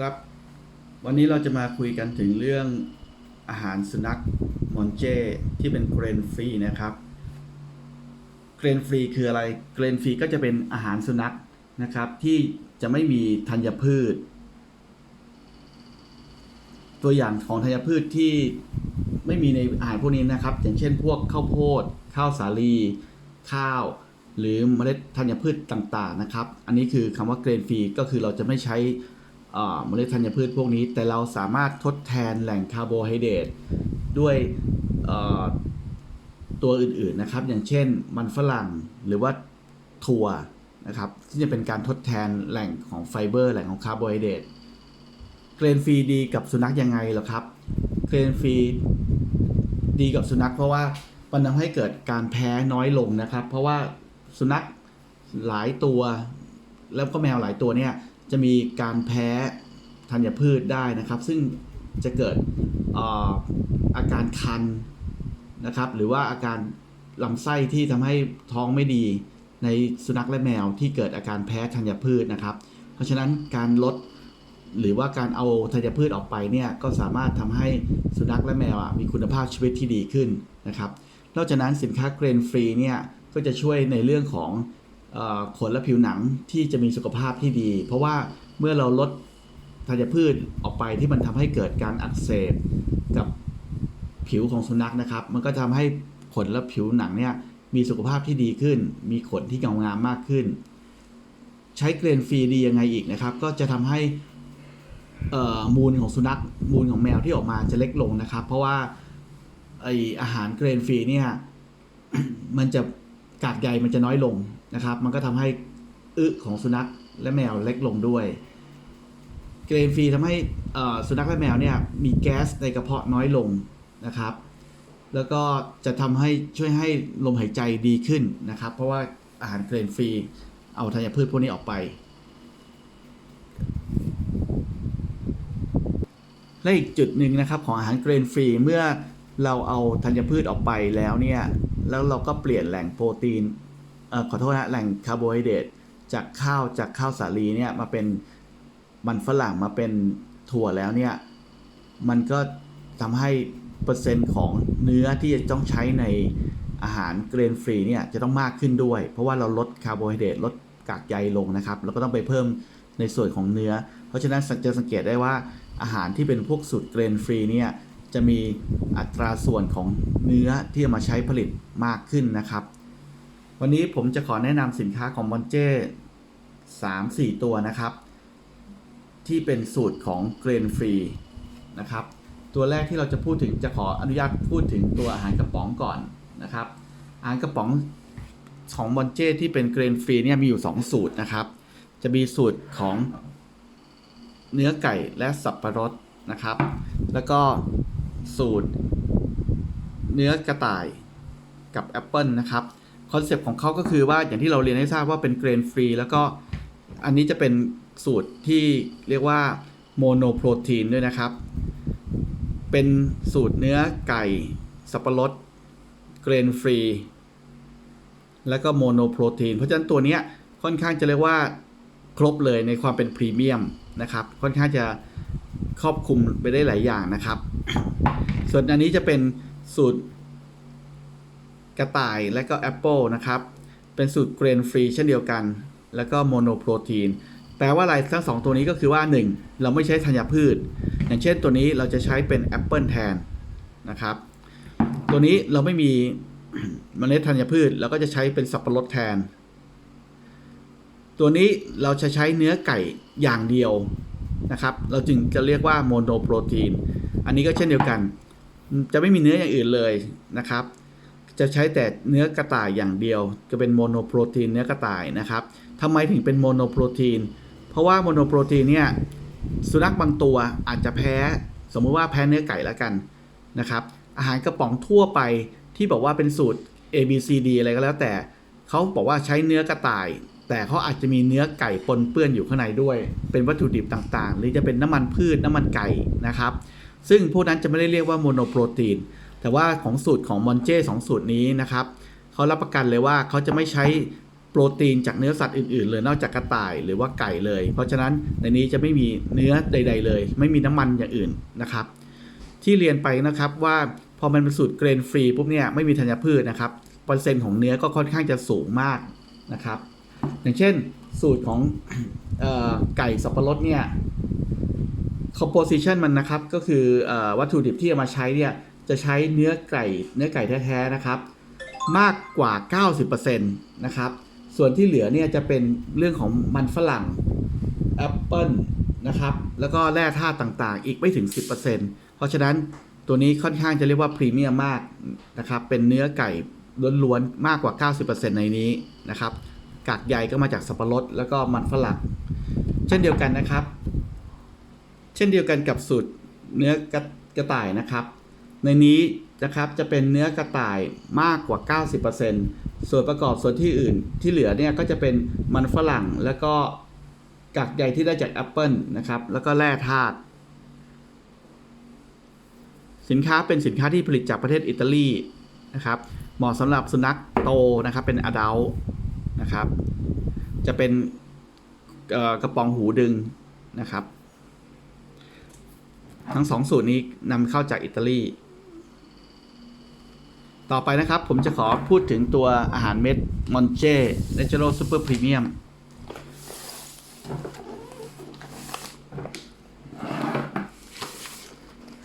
ครับวันนี้เราจะมาคุยกันถึงเรื่องอาหารสุนัขมอนเจที่เป็นเกรนฟรีนะครับเกรนฟรีคืออะไรเกรนฟรีก็จะเป็นอาหารสุนัขนะครับ ที่จะไม่มีธัญพืช ตัวอย่างของธัญพืชที่ไม่มีในอาหารพวกนี้นะครับ อย่างเช่นพวกข้าวโพด ข้าวสาลี ข้าว หรือเมล็ดธัญพืชต่างๆนะครับ อันนี้คือคำว่าเกรนฟรีก็คือเราจะไม่ใช้ เอ่อเมล็ดธัญพืชพวกนี้ แต่เราสามารถทดแทนแหล่งคาร์โบไฮเดรตด้วยตัวอื่นๆนะครับ อย่างเช่นมันฝรั่งหรือว่าถั่วนะครับที่จะเป็นการทดแทนแหล่งของไฟเบอร์แหล่งของคาร์โบไฮเดรตเกรนฟรีดีกับสุนัขยังไงเหรอครับเกรนฟรีดีกับสุนัขเพราะว่ามันทำให้เกิดการแพ้น้อยลงนะครับ เพราะว่าสุนัขหลายตัว แล้วก็แมวหลายตัวเนี่ย จะมีการแพ้ธัญพืชได้นะครับ ซึ่งจะเกิดออาการคันนะครับ หรือว่าอาการลำไส้ที่ทำให้ท้องไม่ดีในสุนัขและแมวที่เกิดอาการแพ้ธัญพืชนะครับ เพราะฉะนั้นการลดหรือว่าการเอาธัญพืชออกไปเนี่ยก็สามารถทำให้สุนัขและแมวมีคุณภาพชีวิตที่ดีขึ้นนะครับ นอกจากนั้นสินค้าเกรนฟรีเนี่ยก็จะช่วยในเรื่องของ ขนและผิวหนังที่จะมีสุขภาพที่ดี เพราะว่าเมื่อเราลดธัญพืชออกไปที่มันทำให้เกิดการอักเสบกับผิวของสุนัขนะครับ มันก็ทำให้ขนและผิวหนังเนี่ยมีสุขภาพที่ดีขึ้น มีขนที่เงางามมากขึ้น ใช้เกรนฟรีดียังไงอีกนะครับ ก็จะทำให้มูลของสุนัขมูลของแมวที่ออกมาจะเล็กลงนะครับ เพราะว่าไออาหารเกรนฟรีเนี่ยมันจะ กากใยมันจะน้อยลงนะครับ มันก็ทำให้อึของสุนัขและแมวเล็กลงด้วย เกรนฟรีทำให้สุนัขและแมวเนี่ยมีแก๊สในกระเพาะน้อยลงนะครับ แล้วก็จะทำให้ช่วยให้ลมหายใจดีขึ้นนะครับ เพราะว่าอาหารเกรนฟรีเอาธัญพืชพวกนี้ออกไปและอีกจุดหนึ่งนะครับของอาหารเกรนฟรีเมื่อเราเอาธัญพืชออกไปแล้วเนี่ย แล้วเราก็เปลี่ยนแหล่งโปรตีนออขอโทษนะแหล่งคาร์โบไฮเดรตจากข้าวจากข้าวสาลีเนี่ยมาเป็นมันฝรั่งมาเป็นถั่วแล้วเนี่ยมันก็ทำให้เปอร์เซ็นต์ของเนื้อที่จะต้องใช้ในอาหารเกรนฟรีเนี่ยจะต้องมากขึ้นด้วย เพราะว่าเราลดคาร์โบไฮเดรตลดกากใยลงนะครับ แล้วก็ต้องไปเพิ่มในส่วนของเนื้อ เพราะฉะนั้นจะสังเกตได้ว่าอาหารที่เป็นพวกสูตรเกรนฟรีเนี่ย จะมีอัตราส่วนของเนื้อที่จะมาใช้ผลิตมากขึ้นนะครับ วันนี้ผมจะขอแนะนำสินค้าของมอนเจ้สามสี่ตัวนะครับ ที่เป็นสูตรของเกรนฟรีนะครับ ตัวแรกที่เราจะพูดถึงจะขออนุญาตพูดถึงตัวอาหารกระป๋องก่อนนะครับ อาหารกระป๋องของมอนเจ้ที่เป็นเกรนฟรีเนี่ยมีอยู่ 2 สูตรนะครับ จะมีสูตรของเนื้อไก่และสับปะรดนะครับ แล้วก็ สูตร เนื้อกระต่ายกับแอปเปิลนะครับคอนเซปต์ของเขาก็คือว่าอย่างที่เราเรียนให้ทราบว่าเป็นเกรนฟรีแล้วก็อันนี้จะเป็นสูตรที่เรียกว่าโมโนโปรตีนด้วยนะครับ เป็นสูตรเนื้อไก่ สับปะรดเกรนฟรีแล้วก็โมโนโปรตีน เพราะฉะนั้นตัวนี้ค่อนข้างจะเรียกว่าครบเลยในความเป็นพรีเมียมนะครับ ค่อนข้างจะครอบคลุมไปได้หลายอย่างนะครับ ส่วนอันนี้จะเป็นสูตรกระต่ายและก็แอปเปิลนะครับ เป็นสูตรเกรนฟรีเช่นเดียวกัน แล้วก็โมโนโปรตีน แปลว่าอะไรทั้งสองตัวนี้ก็คือว่า 1 เราไม่ใช้ธัญพืช อย่างเช่นตัวนี้เราจะใช้เป็นแอปเปิลแทนนะครับ ตัวนี้เราไม่มีเมล็ดธัญพืชเราก็จะใช้เป็นสับปะรดแทน ตัวนี้เราจะใช้เนื้อไก่อย่างเดียว นะครับ เราจึงจะเรียกว่าโมโนโปรตีน อันนี้ก็เช่นเดียวกัน จะไม่มีเนื้ออย่างอื่นเลยนะครับ จะใช้แต่เนื้อกระต่ายอย่างเดียว จะเป็นโมโนโปรตีนเนื้อกระต่ายนะครับทำไมถึงเป็นโมโนโปรตีน เพราะว่าโมโนโปรตีนเนี่ยสุนัขบางตัวอาจจะแพ้ สมมุติว่าแพ้เนื้อไก่แล้วกันนะครับ อาหารกระป๋องทั่วไปที่บอกว่าเป็นสูตร A B C D อะไรก็แล้วแต่เขาบอกว่าใช้เนื้อกระต่าย แต่เขาอาจจะมีเนื้อไก่ปนเปื้อนอยู่ข้างในด้วย เป็นวัตถุดิบต่างๆ หรือจะเป็นน้ำมันพืชน้ำมันไก่นะครับ ซึ่งพวกนั้นจะไม่ได้เรียกว่าโมโนโปรตีน แต่ว่าของสูตรของมอนเจ้สองสูตรนี้นะครับเขารับประกันเลยว่าเขาจะไม่ใช้โปรตีนจากเนื้อสัตว์อื่นๆเลยนอกจากกระต่ายหรือว่าไก่เลย เพราะฉะนั้นในนี้จะไม่มีเนื้อใด ๆ เลย ไม่มีน้ำมันอย่างอื่นนะครับ ที่เรียนไปนะครับว่าพอมันเป็นสูตรเกรนฟรีปุ๊บเนี่ยไม่มีธัญพืชนะครับเปอร์เซ็นต์ของเนื้อก็ค่อนข้างจะสูงมากนะครับ อย่างเช่นสูตรของออไก่สับปะรดเนี่ย composition มันนะครับก็คือเออวัตถุดิบที่เอามาใช้เนี่ยจะใช้เนื้อไก่เนื้อไก่แท้ๆนะครับ มากกว่า 90%นะครับ ส่วนที่เหลือเนี่ยจะเป็นเรื่องของมันฝรั่งแอปเปิลนะครับ แล้วก็แร่ธาตุต่างๆ อีกไม่ถึง 10%เพราะฉะนั้นตัวนี้ค่อนข้างจะเรียกว่าพรีเมียมมากนะครับ เป็นเนื้อไก่ล้วนๆมากกว่า 90%ในนี้นะครับ กากใยก็มาจากสับปะรดแล้วก็มันฝรั่ง เช่นเดียวกันนะครับ เช่นเดียวกันกับสูตรเนื้อกระกระต่ายนะครับ ในนี้นะครับจะเป็นเนื้อกระต่ายมากกว่า 90%ส่วนประกอบส่วนที่อื่นที่เหลือเนี่ยก็จะเป็นมันฝรั่งแล้วก็กากใยที่ได้จากแอปเปิลนะครับ แล้วก็แร่ธาตุสินค้าเป็นสินค้าที่ผลิตจากประเทศอิตาลีนะครับ เหมาะสำหรับสุนัขโตนะครับเป็นอดัล นะครับ จะเป็นกระป๋องหูดึงนะครับ ทั้งสองสูตรนี้นำเข้าจากอิตาลี ต่อไปนะครับผมจะขอพูดถึงตัวอาหารเม็ดมอนเจ Natural Super Premium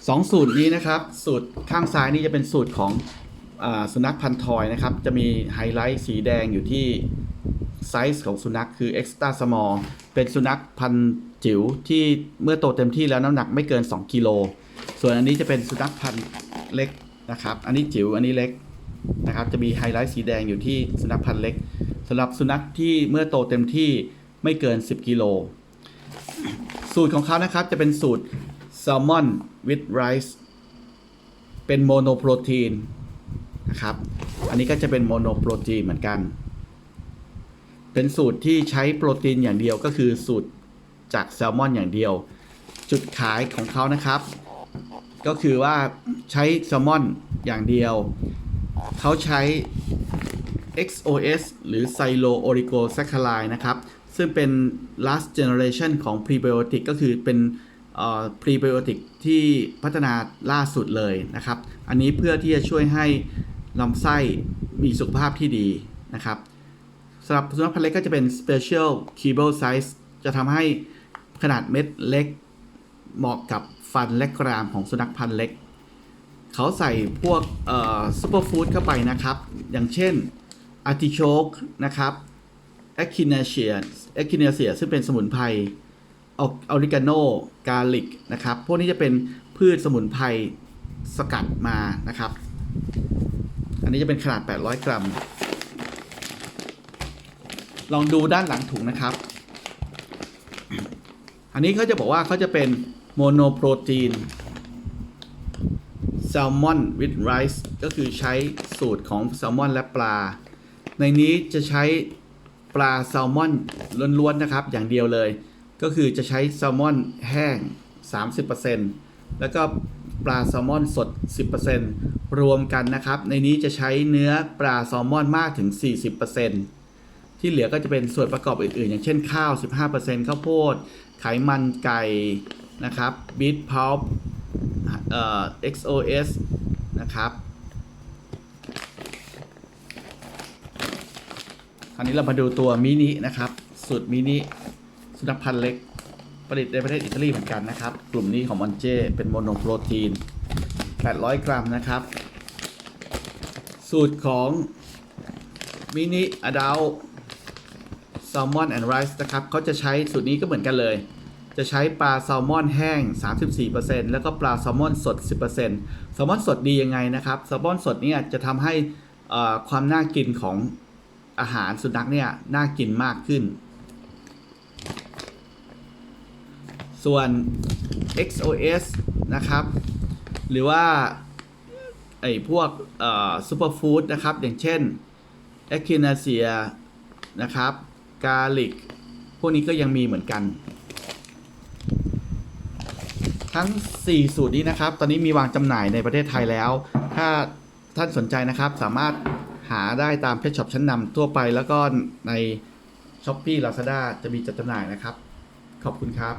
สองสูตรนี้นะครับ สูตรข้างซ้ายนี่จะเป็นสูตรของอสุนัขพันธุ์ทอยนะครับ จะมีไฮไลท์สีแดงอยู่ที่ ไซส์ของสุนัขคือ extra small เป็นสุนัขพันธุ์จิ๋วที่เมื่อโตเต็มที่แล้วน้ำหนักไม่เกิน 2 กิโล ส่วนอันนี้จะเป็นสุนัขพันธุ์เล็กนะครับ อันนี้จิ๋วอันนี้เล็กนะครับ จะมีไฮไลท์สีแดงอยู่ที่สุนัขพันธุ์เล็กสำหรับสุนัขที่เมื่อโตเต็มที่ไม่เกิน 10 กิโล สูตรของเขานะครับจะเป็นสูตร salmon with rice เป็นโมโนโปรตีนนะครับ อันนี้ก็จะเป็นโมโนโปรตีนเหมือนกัน เป็นสูตรที่ใช้โปรตีนอย่างเดียวก็คือสูตรจากแซลมอนอย่างเดียว จุดขายของเขานะครับ ก็คือว่าใช้แซลมอนอย่างเดียว เขาใช้ XOS หรือ s i l o o r i g o s a c c h a r i d e นะครับ ซึ่งเป็น last generation ของ prebiotic ก็คือเป็น prebiotic ที่พัฒนาล่าสุดเลยนะครับ อันนี้เพื่อที่จะช่วยให้ลำไส้มีสุขภาพที่ดีนะครับ สำหรับสุนัขพันธุ์เล็กก็จะเป็น special kibble size จะทำให้ขนาดเม็ดเล็ก เหมาะกับฟันและกรามของสุนัขพันธุ์เล็ก เขาใส่พวกซูเปอร์ฟู้ดเข้าไปนะครับ อย่างเช่นอาร์ติโชกนะครับแอคคินาเชียแอคคินาเซียซึ่งเป็นสมุนไพรออริกาโนกาลิกนะครับ พวกนี้จะเป็นพืชสมุนไพรสกัดมานะครับ อันนี้จะเป็นขนาด 800 กรัม ลองดูด้านหลังถุงนะครับ อันนี้เขาจะบอกว่าเขาจะเป็นโมโนโปรตีนแซลมอน with rice ก็คือใช้สูตรของแซลมอนและปลา ในนี้จะใช้ปลาแซลมอนล้วนๆนะครับ อย่างเดียวเลย ก็คือจะใช้แซลมอนแห้ง 30%แล้วก็ปลาแซลมอนสด 10%รวมกันนะครับ ในนี้จะใช้เนื้อปลาแซลมอนมากถึง 40% ที่เหลือก็จะเป็นส่วนประกอบอื่นๆ อย่างเช่นข้าว 15%ข้าวโพด ไขมันไก่นะครับบีทพาวเอ่อ XOS นะครับคราวนี้เรามาดูตัวมินินะครับ สูตรมินิสุนัขพันธุ์เล็ก ผลิตในประเทศอิตาลีเหมือนกันนะครับ กลุ่มนี้ของมอนเจเป็นโมโนโปรตีน 800 กรัมนะครับ สูตรของมินิอดัล แซลมอนแอนด์ไรซ์นะครับเขาจะใช้สูตรนี้ก็เหมือนกันเลย จะใช้ปลาแซลมอนแห้ง 34%แล้วก็ปลาแซลมอนสด 10%แซลมอนสดดียังไงนะครับแซลมอนสดเนี่ยจะทำให้ความน่ากินของอาหารสุนัขเนี่ยน่ากินมากขึ้น ส่วน XOS นะครับ หรือว่าไอ้พวกซูเปอร์ฟู้ดนะครับ อย่างเช่น e c h i n a c e a นะครับ กาลิก พวกนี้ก็ยังมีเหมือนกัน ทั้ง 4 สูตรนี้นะครับ ตอนนี้มีวางจำหน่ายในประเทศไทยแล้ว ถ้าท่านสนใจนะครับ สามารถหาได้ตามเพจช็อปชั้นนำทั่วไป แล้วก็ใน s h อ p e e Lazada จะมีจัดจำหน่ายนะครับ ขอบคุณครับ